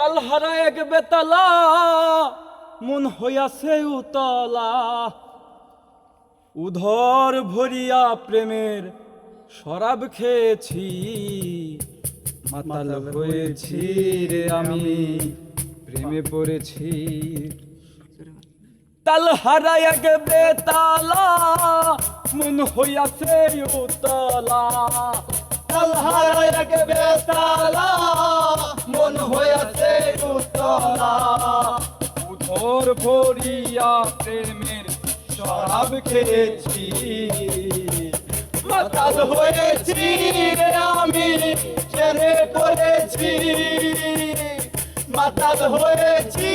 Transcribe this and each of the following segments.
তালহারা এক বেতালা, মন হইয়াছে উতলা। উধর ভরিয়া প্রেমের শরাব খেয়েছি, মাতাল হয়েছি রে আমি, প্রেমে পড়েছি। তালহারা এক বেতালা, মন হইয়াছে উতলা। তালহারা এক বেতালা মন হইয়াছে উতলা উধর ভরিয়া প্রেমের শরাব খেয়েছি মাতাল হয়েছি আমি ছেড়ে পড়েছি মাতাল হয়েছি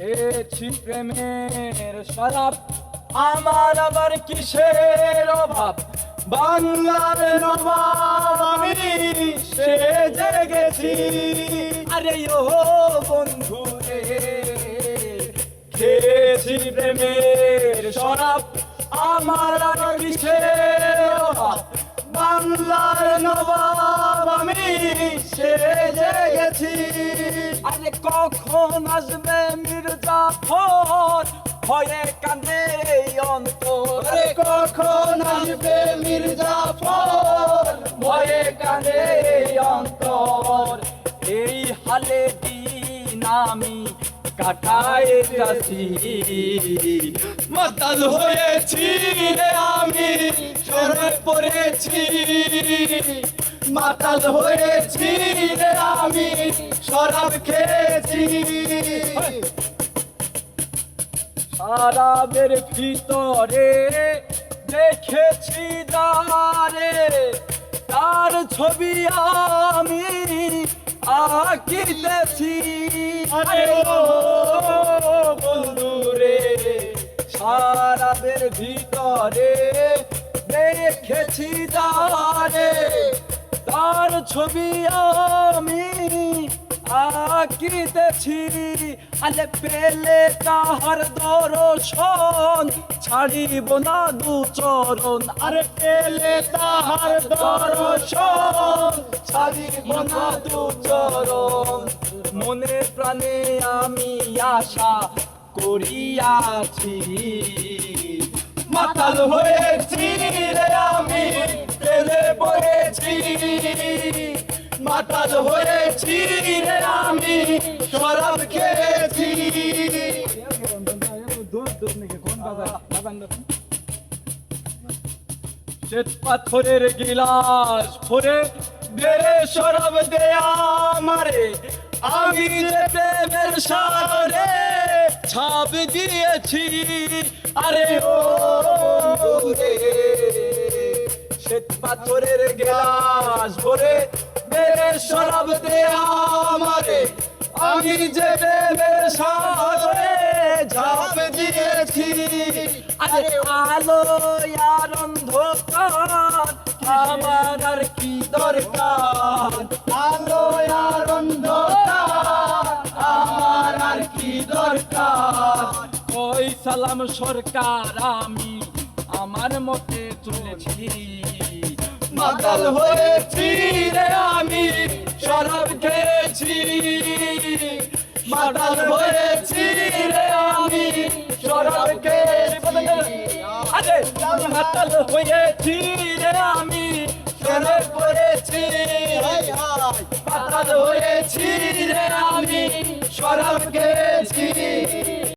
খেয়েছি প্রেমের শরাব আমার আবার কিসের অভাব? বাংলার নবাব আমি, সে জেগেছি আরে ও বন্ধু রে, খেয়েছি প্রেমের শরাব আমার আর কিসের অভাব? বাংলার নবাব আমি সে জেগেছি আরে কখন আসবে মির্জাফর? ভয়ে কান্দে অন্তর। কখন আসবে মির্জাফর? ভয়ে কান্দে এই অন্তর। এই হালে দিন আমি কাটায় যাচ্ছি। মাতাল হয়েছি আমি সরে পড়েছি। মাতাল হয়েছি রে আমি, শরাব খেয়েছি। শরাবের ভিতরে দেখেছি দারে তার ছবি আমি আঁকিতেছি। আরে ও বন্ধু রে শরাবের ভিতরে দেখেছি দারে তার ছবি আমি আঁকিতেছি। আলে পেলে তাহার দর্শন, ছাড়িব না দু চরণ। আরে পেলে তাহার দর্শন, ছাড়িব না দু চরণ। মনে প্রাণে আমি আশা করিয়াছি। মাতাল হয়েছি মাতাল হয়েছি রে আমি শরাব খেয়েছি। শ্বেত পাথরের গিলাস ভরে বেড়ে শরাব দেয়া আমারে। আমি যে প্রেমের সাগরে ছাপ দিয়েছি, আরে ও রে শ্বেত পাথরের গিলাস ভরে বেড়ে শরাব দেয়া আমারে, আমি যে দিয়েছি। আরে আলো আর অন্ধকার, আমার আর কি দরকার? আলো অন্ধকার, আমার আর কি দরকার? ওই সালাম সরকার, আমি আমার মতে চলেছি। মাতাল হয়েছি রে খেয়েছি, মাতাল হয়েছি রে আমি শরাব খেয়েছি। আরে, মাতাল হয়েছি রে আমি শরাব করেছি। মাতাল হয়েছি রে আমি শরাব খেয়েছি।